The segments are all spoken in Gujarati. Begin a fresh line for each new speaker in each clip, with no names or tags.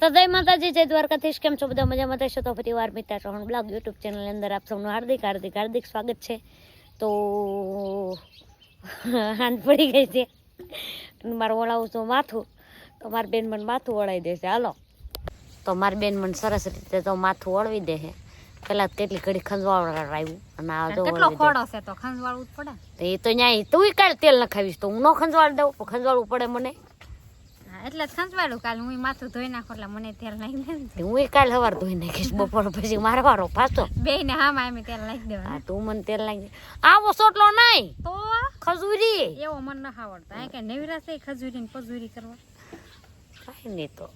તો જય માતાજી જય દ્વારકાધીશ. કેમ છો બધા? મજામાં થશો તો ફરી વાર મિત્ર ચૌહાણ બ્લોગ યુટ્યુબ ચેનલની અંદર આપ સૌનું હાર્દિક હાર્દિક હાર્દિક સ્વાગત છે. તો હાંજ પડી ગઈ છે. મારે વળાવું છું માથું. તો મારી બેન મને માથું વળાવી દેશે. હાલો. તો મારી બેન મને સરસ રીતે તો માથું વળવી દે છે પેલા કેટલી ઘડી ખંજવાળ આવ્યું અને આ તો
કેટલો ખોડો છે તો ખંજવાળવું પડે?
એ તો ન્યાય તું કાલ તેલ નખાવીશ. તો હું ન ખંજવાળ દઉં? ખંજવાળવું પડે મને.
એટલે ખંજવાળું કાલ હું માથું ધોઈ નાખું એટલે મને તેલ નાખી દે
હું કાલ સવાર ધોઈ નાખીશ બપોર પછી મારે વારો પાછો.
બે ને હા મામી તેલ નાખી
હા તું મને તેલ લાગી આવો સોટલો નહીં
તો?
ખજૂરી.
એવો મન ન આવડતો આ કે નવીરા છે ખજૂરી ને પજૂરી કરવા.
કાંઈ નહીં તો.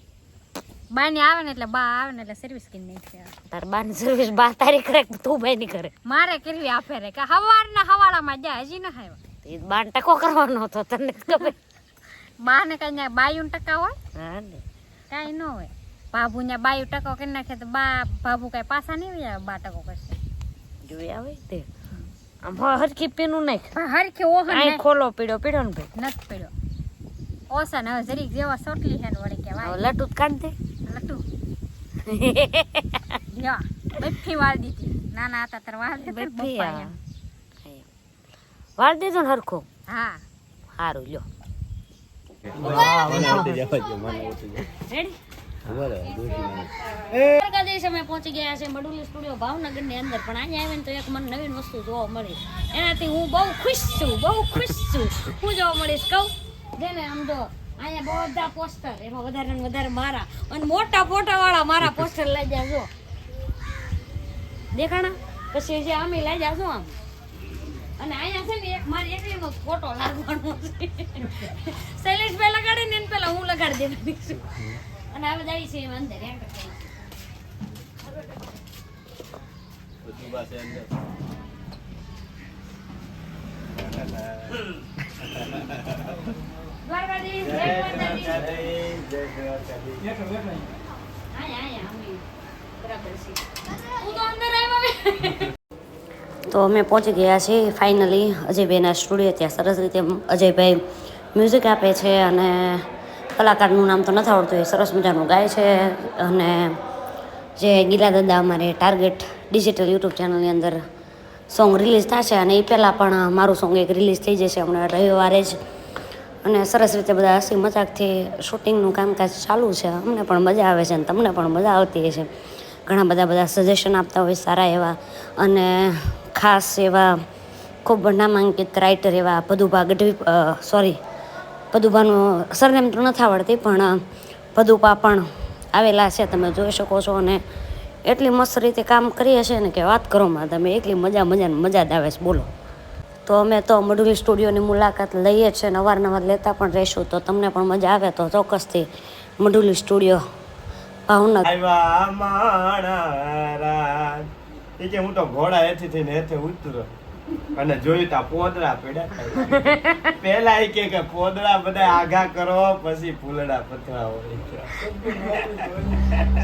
બા આવે ને એટલે બા આવે ને એટલે સર્વિસ કરી નાખી
તાર બારની સર્વિસ બા તારી કરે તું ભાઈ ની કરે
મારે કરવી આ ફેરે કે હવારના હવાળામાં જાય હજી ન આવ્યા.
એ ટકો કરવાનો હતો તને ખબર?
બા ને કઈ બાયું ટકા હોય?
કઈ
કાંઈ ન હોય. બાબુ ને બાયું ટકો કરી નાખે તો બા બાબુ કઈ પાછા નહીં હોય બા ટકો કરશે.
જોઈ આવે તે. આમ હરખી પીનું નાખ.
પણ હરખી ઓહન
આઈ ખોલો પીડો પીડો ને ભાઈ.
નથી પીડો. ઓસા ને હવે જરીક જેવા સોટલી ને વળી કે
હવે
વાય.
લટુ કાન દે.
લટુ. લ્યો બફી વાળ દીધી. નાના હતા ત્યારે વાળ દીધી બફી.
વાળ દેજો ને હરખો?
હા.
સારું લ્યો. અમે પહોંચી ગયા છે મડુલી ભાવનગરની અંદર. અહીંયા આવીને તો એક મને વસ્તુ એનાથી હું બહુ ખુશ છું, બહુ ખુશ છું. હું મળીશ, કહું? જેને આમ જો બધા પોસ્ટર, એમાં વધારે વધારે મારા. અને મોટા ફોટા વાળા મારા પોસ્ટર લઈ જાજો. દેખાણા? પછી જે આમે લઈ જાય આમ. અને અહીંયા છે ને એક મારી એકલીનો ફોટો લાગવાનો છે. શૈલેષભાઈ લગાડે ને એને પેલા હું લગાડી દેવાની છું. અને હવે જાય છે એમ અંદર એમ દ્વારકાધીશ, જય માતાજી. અહીંયા, અહીંયા, અમે બરાબર છે. હું તો અંદર આવ્યો. તો અમે પહોંચી ગયા છીએ ફાઇનલી અજયભાઈના સ્ટુડિયો ત્યાં સરસ રીતે અજયભાઈ મ્યુઝિક આપે છે અને કલાકારનું નામ તો નથી આવડતું, એ સરસ મજાનું ગાય છે અને જે ગીલા દાદા અમારે ટાર્ગેટ ડિજિટલ યુટ્યુબ ચેનલની અંદર સોંગ રિલીઝ થશે અને એ પહેલાં પણ મારું સોંગ એક રિલીઝ થઈ જશે હમણાં રવિવારે જ. અને સરસ રીતે બધા હસી મજાકથી શૂટિંગનું કામકાજ ચાલુ છે. અમને પણ મજા આવે છે અને તમને પણ મજા આવતી હશે. ઘણા બધા બધા સજેશન આપતા હોય સારા એવા અને ખાસ એવા ખૂબ નામાંકિત રાઇટર એવા પદુભા ગઢવી સોરી પદુભાનું સરનેમ તો નથી આવડતી, પણ પદુપા પણ આવેલા છે, તમે જોઈ શકો છો અને એટલી મસ્ત રીતે કામ કરીએ છે ને કે વાત કરોમાં તમે એટલી મજા મજાને મજા જ આવે છે, બોલો. તો અમે તો મડુલી સ્ટુડિયોની મુલાકાત લઈએ છીએ અને અવારનવાર લેતા પણ રહીશું, તો તમને પણ મજા આવે, તો ચોક્કસથી મડુલી સ્ટુડિયો ભાવનગર.
એ કે હું તો ઘોડા હેઠી થઈને હેઠે ઉતરો. અને જોયું તા પોદડા પડ્યા પેલા એ કે કે પોદડા બધા આઘા કરો પછી ફૂલડા પથરાવો.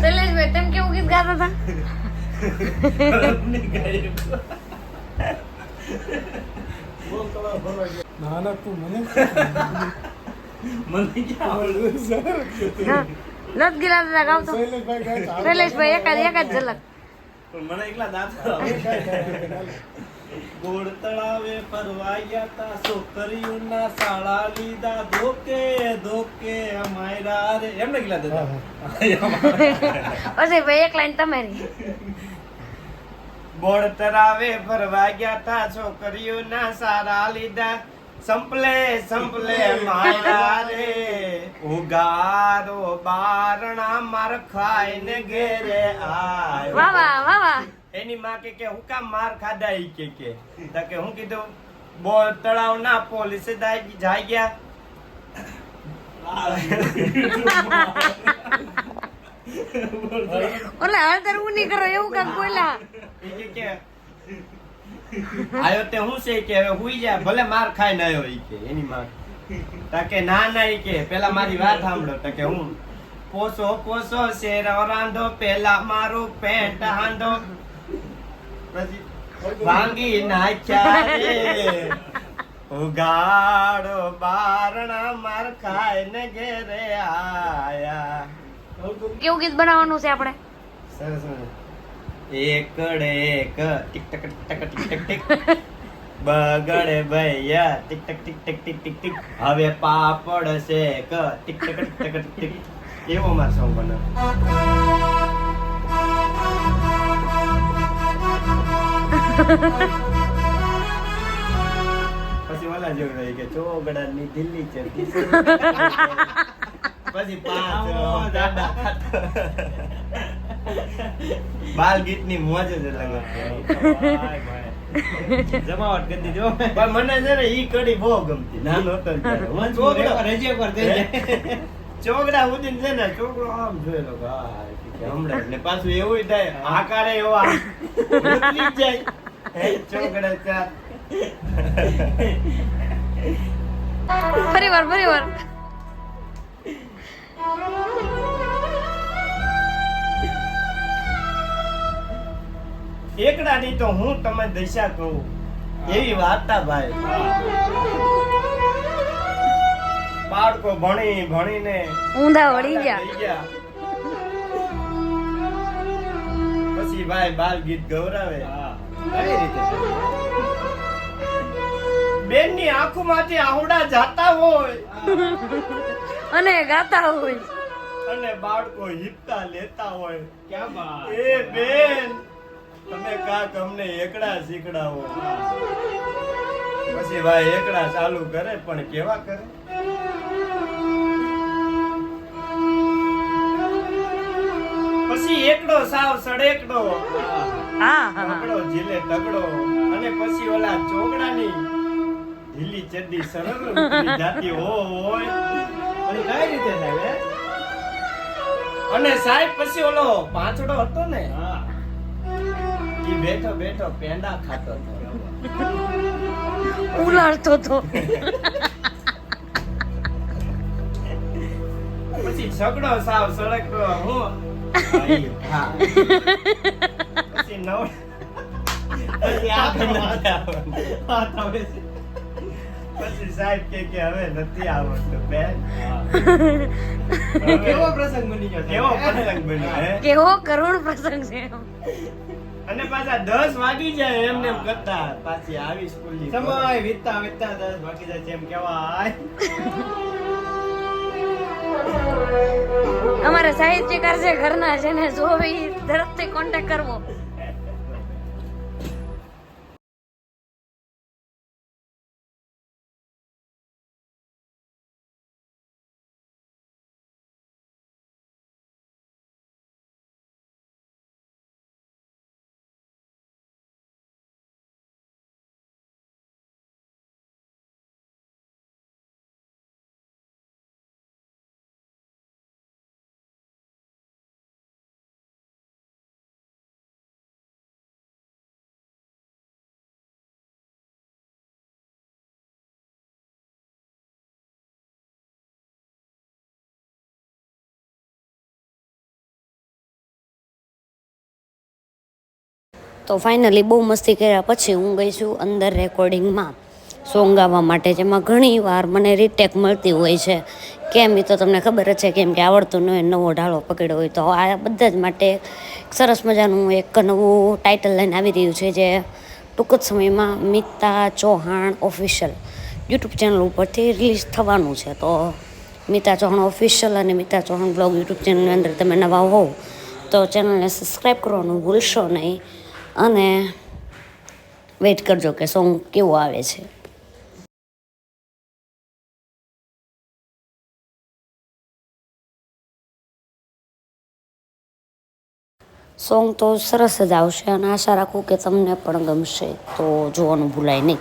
શૈલેષભાઈ તેમ કેવું ગીત ગાતા હતા?
તું મને
મને ક્યાં આવડે?
હા ગીલા દાદા ગાવતો
શૈલેષભાઈ ગાય તો
એક જ એક જ ઝલક.
પણ મને એકલા દાંત ગોળ તળાવે ફરવાયા તા છોકરીઓના સાળા લીધા ધોકે ધોકે અમાયરા રે એમને કેટલા દેતા?
પછી ભાઈ એક લાઈન તમારી.
ગોળ તળાવે ફરવા ગયા તા છોકરીઓના સારા લીધા સંપલે સંપલે માયા રે ઉગારો બારણા માર ખાઈને ઘેરે આયો.
વાહ વાહ વાહ વાહ.
એની માં કે કે હું કામ માર ખાધા? ઈ કે કે. તો કે હું કીધું બો તળાવ ના પોલીસે દાઈ- જાય ગયા
ઓલે હળદર ઉની કરો એવું કામ
બોલા કે કે આયો તે હું છે કે હવે હુઈ જા ભલે માર ખાઈને આવ્યો ઈ કે એની માં તકે ના ના ઈ કે પેલા મારી વાત સાંભળો તકે હું પોસો પોસો શેર રાંધો પેલા મારું પેન્ટ હાંધો. પછી ભાંગી નાખ્યા રે ઉગાડો બારણા માર ખાઈને ઘેરે આયા.
કેવું ગીત બનાવવાનું છે આપણે?
સરસ. એકડે એક. ટીક ટક ટક ટીક ટક ટીક બગડે ભૈયા. ટિક ટક ટીક ટક ટીક ટિક ટીક. હવે પાપડ છે એક. ટિક ટક ટિક ટક ટિક એવો માર સોંગ બનાવ પછી ઓલા જેવું રહી કે ચોગડાની દિલ્હી છે. પછી પાંચ દાદા. બાલ ગીતની મોજ જ અલગ
જમાવટ કરી દીધો
પણ મને છે ને ઈ કડી બહુ ગમતી. નાનો હતો ને ચોગડા-
રજે પર થઈ જાય.
ચોગડા ઉડીને છે ને ચોગડો આમ જોયેલો હમણાં એટલે ને પાછું એવું થાય આકારે એવા જાય. હે, ચોગડા ચાર
ફરી વાર ફરી વાર.
એકડાની તો હું તમે દશા કહું. એવી વાર્તા ભાઈ. બાળકો ભણી ભણીને
ઊંધા વળી ગયા.
પછી ભાઈ બાલ ગીત ગૌરાવે.
કઈ રીતે?
બેનની આંખો માંથી આવડા જાતા હોય.
અને ગાતા હોય.
અને બાળકો હિપતા લેતા હોય.
ક્યાં
એ બેન. તમે કાક અમને એકડા શીખડાવો. પછી ભાઈ એકડા ચાલુ કરે પણ કેવા કરે? પછી એકડો સાવ સડેકડો
હા હા
જીલે તગડો અને પછી ઓલા ચોકડાની ઢીલી ચડ્ડી સરળ જાતી હોય.
અને કઈ રીતે સાહેબ
અને સાહેબ પછી ઓલો પાંચડો હતો ને?
હા.
બેઠો બેઠો પેંડા ખાતો હતો.
ઉલાળતો તો
પછી સગડો સાવ સળગતો હું. હા. પછી નવ
તમે
સાહેબ કે કે હવે નથી આવડતું બેન.
કેવો પ્રસંગ બની ગયો
કેવો પ્રસંગ બન્યો
કેવો કરુણ પ્રસંગ છે.
અને પાછા દસ વાગી જાય એમને એમ કરતા. પાછી આવી સ્કૂલની
સમય વીતતા વીતતા દસ વાગી જાય છે એમ કેવાય
અમારા સાહિત્યકાર છે ઘરના છે ને જો ઈ તરફથી કોન્ટેક્ટ કરવો.
તો ફાઇનલી બહુ મસ્તી કર્યા. પછી હું ગઈ છું અંદર રેકોર્ડિંગમાં સોંગ ગાવા માટે, જેમાં ઘણી વાર મને રીટેક મળતી હોય છે. કેમ એ તો તમને ખબર જ છે, કેમ કે આવડતું ન હોય, નવો ઢાળો પકડ્યો હોય તો. આ બધા જ માટે સરસ મજાનું એક નવું ટાઇટલ લઈને આવી રહ્યું છે, જે ટૂંક જ સમયમાં Mita Chauhan official YouTube channel ઉપરથી રિલીઝ થવાનું છે. તો મિતા ચૌહાણ ઓફિશિયલ અને મિતા ચૌહાણ બ્લોગ યુટ્યુબ ચેનલની અંદર તમે નવા હોવ, તો ચેનલને સબસ્ક્રાઈબ કરવાનું ભૂલશો નહીં. અને વેઇટ કરજો કે સોંગ કેવું આવે છે. સોંગ તો સરસ જ આવશે અને આશા રાખું કે તમને પણ ગમશે, તો જોવાનું ભૂલાય નહીં.